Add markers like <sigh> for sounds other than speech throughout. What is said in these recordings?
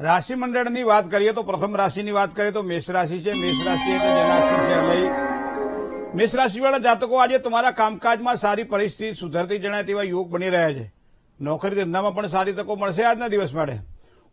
રાશિ મંડળની વાત કરીએ તો પ્રથમ રાશિની વાત કરીએ તો મેષ રાશિ છે. મેષ રાશિ એટલે છે મેષ રાશિવાળા જાતકો આજે તમારા કામકાજમાં સારી પરિસ્થિતિ સુધરતી જણાય તેવા યોગ બની રહ્યા છે. નોકરી ધંધામાં પણ સારી તકો મળશે આજના દિવસ માટે.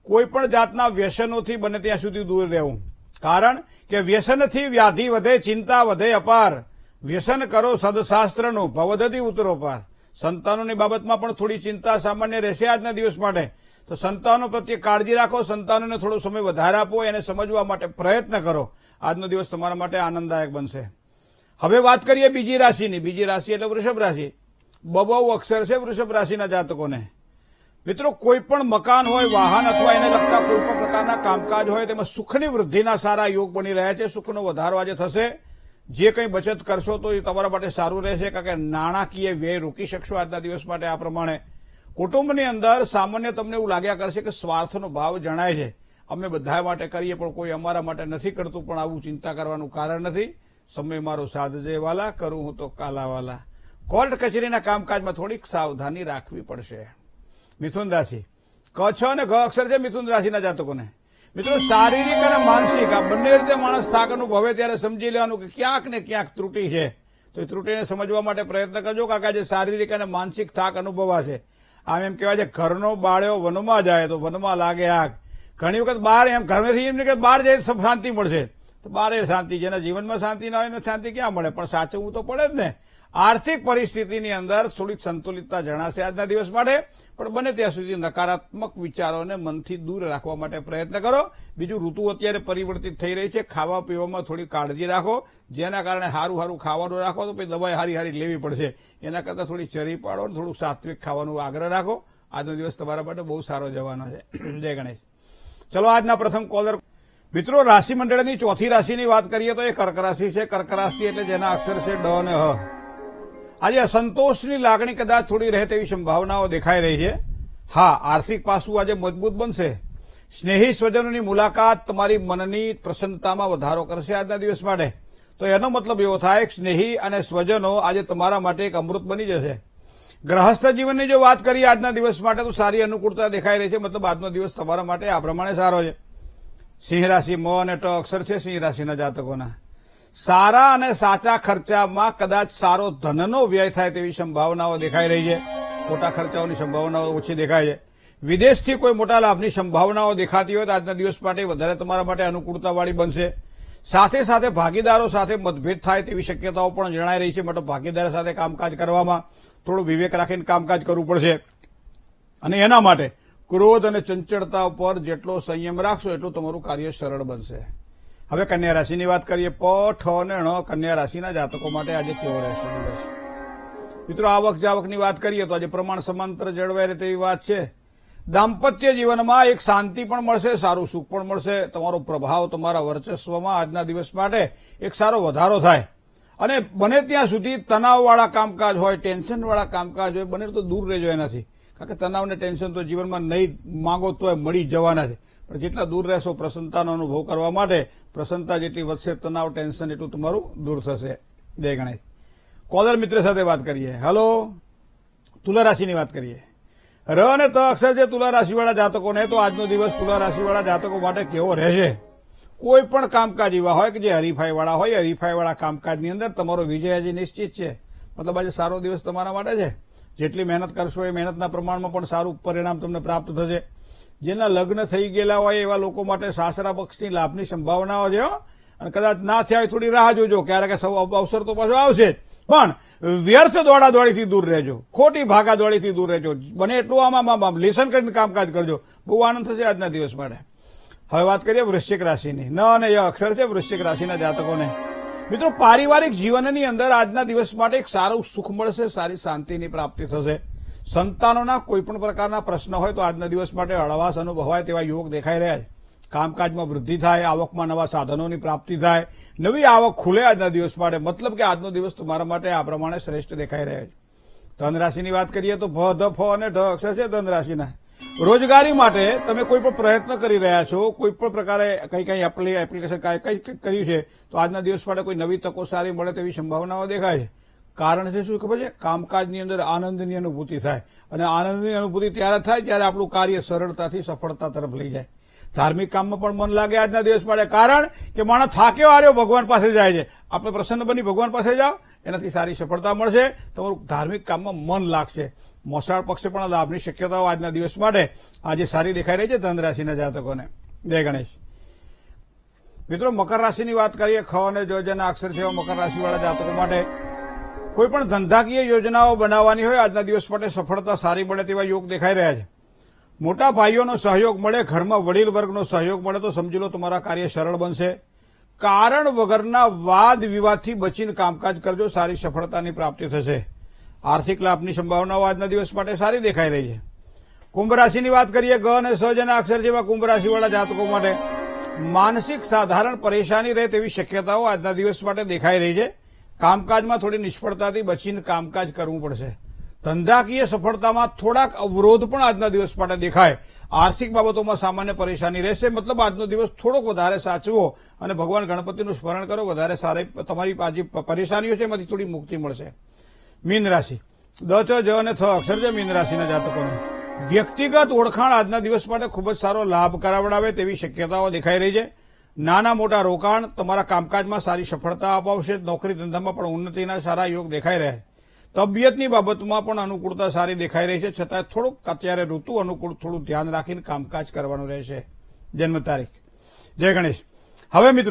કોઈ પણ જાતના વ્યસનોથી બને ત્યાં સુધી દૂર રહેવું. કારણ કે વ્યસનથી વ્યાધિ વધે, ચિંતા વધે, અપાર. વ્યસન કરો સદશાસ્ત્રનું, ભવદતી ઉતરો પાર સંતાનોની બાબતમાં પણ થોડી ચિંતા સામાન્ય રહેશે આજના દિવસ માટે. તો સંતાનો પ્રત્યે કાળજી રાખો, સંતાનોને થોડો સમય વધારે આપો, એને સમજવા માટે પ્રયત્ન કરો. આજનો દિવસ તમારા માટે આનંદદાયક બનશે. હવે વાત કરીએ બીજી રાશિની. બીજી રાશિ એટલે વૃષભ રાશિ. બબો અક્ષર છે વૃષભ રાશિના જાતકોને. મિત્રો, કોઈ પણ મકાન હોય, વાહન અથવા એને લગતા કોઈ પ્રકારના કામકાજ હોય, તેમાં સુખની વૃદ્ધિના સારા યોગ બની રહ્યા છે. સુખનો વધારો આજે થશે. જે કંઈ બચત કરશો તો એ તમારા માટે સારું રહેશે. કારણ કે નાણાકીય વ્યય રોકી શકશો આજના દિવસ માટે આ પ્રમાણે. કુટુંબની અંદર સામાન્ય તમને એવું લાગ્યા કરશે કે સ્વાર્થનો ભાવ જણાય છે. અમે બધા માટે કરીએ પણ કોઈ અમારા માટે નથી કરતું પણ આવું ચિંતા કરવાનું કારણ નથી. સમય મારો સાધજે વાલા, કરું હું તો કાલાવાલા. કોર્ટ કચેરીના કામકાજમાં થોડીક સાવધાની રાખવી પડશે. મિથુન રાશિ. ક અને ઘ અક્ષર છે મિથુન રાશિના જાતકોને. મિત્રો, શારીરિક અને માનસિક, આ બંને રીતે માણસ થાક અનુભવે ત્યારે સમજી લેવાનું કે ક્યાંક ને ક્યાંક ત્રુટિ છે. તો એ ત્રુટિને સમજવા માટે પ્રયત્ન કરજો, કાકા, જે શારીરિક અને માનસિક થાક અનુભવાશે. આમ એમ કહેવાય છે, ઘરનો બાળ્યો વનમાં જાય તો વનમાં લાગે આગ. ઘણી વખત બહાર એમ ઘરમાંથી એમ કે બહાર જઈને શાંતિ મળશે. તો બહાર શાંતિ જેના જીવનમાં શાંતિ ના હોય એને શાંતિ ક્યાં મળે? પણ સાચવવું તો પડે જ ને. આર્થિક પરિસ્થિતિની અંદર થોડીક સંતુલિતતા જણાશે આજના દિવસ માટે. પણ બને ત્યાં સુધી નકારાત્મક વિચારોને મનથી દૂર રાખવા માટે પ્રયત્ન કરો. બીજું, ઋતુ અત્યારે પરિવર્તિત થઈ રહી છે. ખાવા પીવામાં થોડી કાળજી રાખો. જેના કારણે સારું સારું ખાવાનું રાખો તો પછી દવાઈ હારી હારી લેવી પડશે. એના કરતાં થોડી ચરી પાડો અને થોડું સાત્વિક ખાવાનું આગ્રહ રાખો. આજનો દિવસ તમારા માટે બહુ સારો જવાનો છે. <clears throat> જય ગણેશ. ચલો, આજના પ્રથમ કોલર મિત્રો રાશિ મંડળની ચોથી રાશિની વાત કરીએ તો એ કર્ક રાશિ છે. કર્ક રાશિ એટલે જેના અક્ષર છે ડ અને હ. આજે અસંતોષની લાગણી કદાચ થોડી રહે તેવી સંભાવનાઓ દેખાઈ રહી છે. હા, આર્થિક પાસું આજે મજબૂત બનશે. સ્નેહી સ્વજનોની મુલાકાત તમારી મનની પ્રસન્નતામાં વધારો કરશે આજના દિવસ માટે. તો એનો મતલબ એવો થાય સ્નેહી અને સ્વજનો આજે તમારા માટે એક અમૃત બની જશે. ગ્રહસ્થ જીવનની જો વાત કરીએ આજના દિવસ માટે, તો સારી અનુકૂળતા દેખાઈ રહી છે. મતલબ આજનો દિવસ તમારા માટે આ પ્રમાણે સારો છે. સિંહ રાશિ મ અને ટ અક્ષર છે સિંહ રાશિના જાતકોના. સારા અને સાચા ખર્ચામાં કદાચ સારો ધનનો વ્યય થાય તેવી સંભાવનાઓ દેખાઈ રહી છે. મોટા ખર્ચાઓની સંભાવનાઓ ઓછી દેખાય છે. વિદેશથી કોઈ મોટા લાભની સંભાવનાઓ દેખાતી હોય તો આજના દિવસ માટે વધારે તમારા માટે અનુકૂળતાવાળી બનશે. સાથે સાથે ભાગીદારો સાથે મતભેદ થાય તેવી શક્યતાઓ પણ જણાઈ રહી છે. મતલબ ભાગીદારો સાથે કામકાજ કરવામાં થોડો વિવેક રાખીને કામકાજ કરવું પડશે. અને એના માટે ક્રોધ અને ચંચળતા ઉપર જેટલો સંયમ રાખશો એટલું તમારું કાર્ય સરળ બનશે. હવે કન્યા રાશિની વાત કરીએ પ ઠ અને ણ કન્યા રાશિના જાતકો માટે આજે કેવો રહેશે મિત્રો આવક જાવકની વાત કરીએ તો આજે પ્રમાણ સમાંતર જળવાય રહે તેવી વાત છે. દાંપત્ય જીવનમાં એક શાંતિ પણ મળશે, સારું સુખ પણ મળશે. તમારો પ્રભાવ તમારા વર્ચસ્વમાં આજના દિવસ માટે એક સારો વધારો થાય. અને બને ત્યાં સુધી તણાવવાળા કામકાજ હોય, ટેન્શનવાળા કામકાજ હોય, બને તો દૂર રહેજો એનાથી. કારણ કે તણાવ અને ટેન્શન તો જીવનમાં નહીં માંગો તો મળી જવાના છે. પણ જેટલા દૂર રહેશો પ્રસન્નતાનો અનુભવ કરવા માટે, પ્રસન્નતા જેટલી વધશે તણાવ, ટેન્શન એટલું તમારું દૂર થશે. જય ગણેશ. કોલર મિત્ર સાથે વાત કરીએ. હલો. તુલા રાશિની વાત કરીએ. ર અને ત અક્ષર છે તુલા રાશિવાળા જાતકોને, તો આજનો દિવસ તુલા રાશિવાળા જાતકો માટે કેવો રહેશે? કોઈ પણ કામકાજ એવા હોય કે જે હરીફાઈવાળા હોય, હરીફાઈવાળા કામકાજની અંદર તમારો વિજય આજે નિશ્ચિત છે. મતલબ આજે સારો દિવસ તમારા માટે છે. જેટલી મહેનત કરશો એ મહેનતના પ્રમાણમાં પણ સારું પરિણામ તમને પ્રાપ્ત થશે. જેના લગ્ન થઈ ગયેલા હોય એવા લોકો માટે સાસરા પક્ષની લાભની સંભાવનાઓ છે અને કદાચ ના થયા હોય થોડી રાહ જોજો, ક્યારેક અવસર તો પાછો આવશે જ. પણ વ્યર્થ દોડાદોડીથી દૂર રહેજો, ખોટી ભાગા દોડીથી દૂર રહેજો, બને એટલું આમાં લેસન કરીને કામકાજ કરજો. બહુ આનંદ થશે આજના દિવસ માટે. હવે વાત કરીએ વૃશ્ચિક રાશિની. ન અને ય અક્ષર છે વૃશ્ચિક રાશિના જાતકોને. મિત્રો, પારિવારિક જીવનની અંદર આજના દિવસ માટે એક સારું સુખ મળશે, સારી શાંતિની પ્રાપ્તિ થશે. સંતાનોના કોઈપણ પ્રકારના પ્રશ્ન હોય તો આજના દિવસ માટે હળવાશ અનુભવાય તેવા યુવક દેખાઈ રહ્યા છે. કામકાજમાં વૃદ્ધિ થાય, આવકમાં નવા સાધનોની પ્રાપ્તિ થાય, નવી આવક ખુલે આજના દિવસ માટે. મતલબ કે આજનો દિવસ તમારા માટે આ પ્રમાણે શ્રેષ્ઠ દેખાઈ રહ્યો છે. ધન રાશિની વાત કરીએ તો ભ, ધ, ફ અને ઢ અક્ષર છે ધન રાશિના રોજગારી માટે તમે કોઈ પણ પ્રયત્ન કરી રહ્યા છો, કોઈ પણ પ્રકારે કઈ કઈ એપ્લિકેશન કઈ કઈ કર્યું છે, તો આજના દિવસ માટે કોઈ નવી તકો સારી મળે તેવી સંભાવનાઓ દેખાય છે. કારણ છે શું ખબર છે? કામકાજની અંદર આનંદની અનુભૂતિ થાય. અને આનંદની અનુભૂતિ ત્યારે થાય જ્યારે આપણું કાર્ય સરળતાથી સફળતા તરફ લઈ જાય. ધાર્મિક કામમાં પણ મન લાગે આજના દિવસ માટે. કારણ કે માણસ થાક્યો હાર્યો ભગવાન પાસે જાય છે. આપણે પ્રસન્ન બની ભગવાન પાસે જાઓ, એનાથી સારી સફળતા મળશે. તમારું ધાર્મિક કામમાં મન લાગશે. મોસાળ પક્ષે પણ લાભની શક્યતાઓ આજના દિવસ માટે આજે સારી દેખાઈ રહી છે ધન રાશિના જાતકોને. જય ગણેશ. મિત્રો, મકર રાશિની વાત કરીએ, ખ અને જ અક્ષર છે મકર રાશિવાળા જાતકો માટે કોઈ પણ ધંધાકીય યોજનાઓ બનાવવાની હોય, આજના દિવસ માટે સફળતા સારી મળે તેવા યોગ દેખાઈ રહ્યા છે. મોટા ભાઈઓનો સહયોગ મળે, ઘરમાં વડીલ વર્ગનો સહયોગ મળે, તો સમજી લો તમારા કાર્ય સરળ બનશે. કારણ વગરના વાદ વિવાદથી બચીને કામકાજ કરજો, સારી સફળતાની પ્રાપ્તિ થશે. આર્થિક લાભની સંભાવનાઓ આજના દિવસ માટે સારી દેખાઈ રહી છે. કુંભ રાશિની વાત કરીએ ગ અને સ જેના અક્ષર જેવા કુંભ રાશિવાળા જાતકો માટે માનસિક સાધારણ પરેશાની રહે તેવી શક્યતાઓ આજના દિવસ માટે દેખાઈ રહી છે. કામકાજમાં થોડી નિષ્ફળતાથી બચીને કામકાજ કરવું પડશે. ધંધાકીય સફળતામાં થોડાક અવરોધ પણ આજના દિવસ માટે દેખાય. આર્થિક બાબતોમાં સામાન્ય પરેશાની રહેશે, મતલબ આજનો દિવસ થોડોક વધારે સાચવો અને ભગવાન ગણપતિનું સ્મરણ કરો, વધારે સારી તમારી જે પરેશાનીઓ છે, એમાંથી થોડી મુક્તિ મળશે. મીન રાશિ. દ, ચ, જ અને થ અક્ષર છે મીન રાશિના જાતકોને. વ્યક્તિગત ઓળખાણ આજના દિવસ માટે ખૂબ જ સારો લાભ કરાવડાવે તેવી શક્યતાઓ દેખાઈ રહી છે. નાના મોટા રોકાણ, તમારા કામકાજમાં સારી સફળતા અપાવશે, નોકરી ધંધામાં પણ ઉન્નતિના સારા યોગ દેખાઈ રહ્યા તબિયતની બાબતમાં પણ અનુકૂળતા સારી દેખાઈ રહી છે છતાં થોડુંક અત્યારે ઋતુ અનુકૂળ થોડું ધ્યાન રાખીને કામકાજ કરવાનું રહેશે. જન્મ તારીખ. જય ગણેશ. હવે મિત્રો